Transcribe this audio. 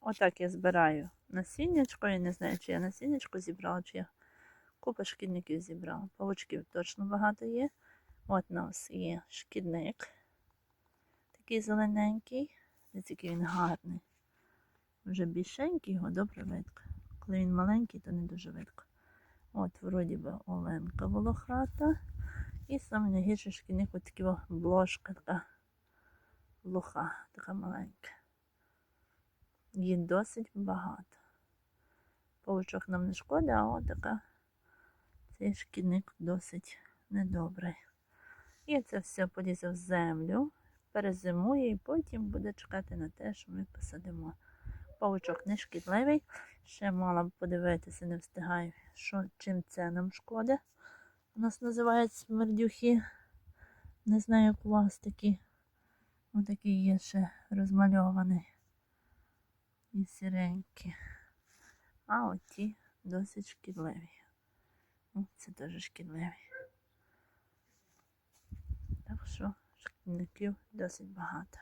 Отак я збираю насіннячко. Я не знаю, чи я насіннячко зібрала, чи я купа шкідників зібрала. Павучків точно багато є. От у нас є шкідник. Такий зелененький. Дивіться, який він гарний. Вже більшенький, його добре видно. Коли він маленький, то не дуже видно. От, вроді би, оленка волохата. І саме найгірший шкідник, от така бложка така лоха, така маленька. Її досить багато. Павучок нам не шкода, а от така цей шкідник досить недобрий. І це все полізе в землю, перезимує і потім буде чекати на те, що ми посадимо. Павучок не шкідливий. Ще мала б подивитися, не встигаю, що, чим це нам шкодить. У нас називають смердюхи. Не знаю, як у вас такі. Отакий є ще розмальований. І сіренькі. А оті досить шкідливі. О, Це дуже шкідливі. Так що шкідників досить багато.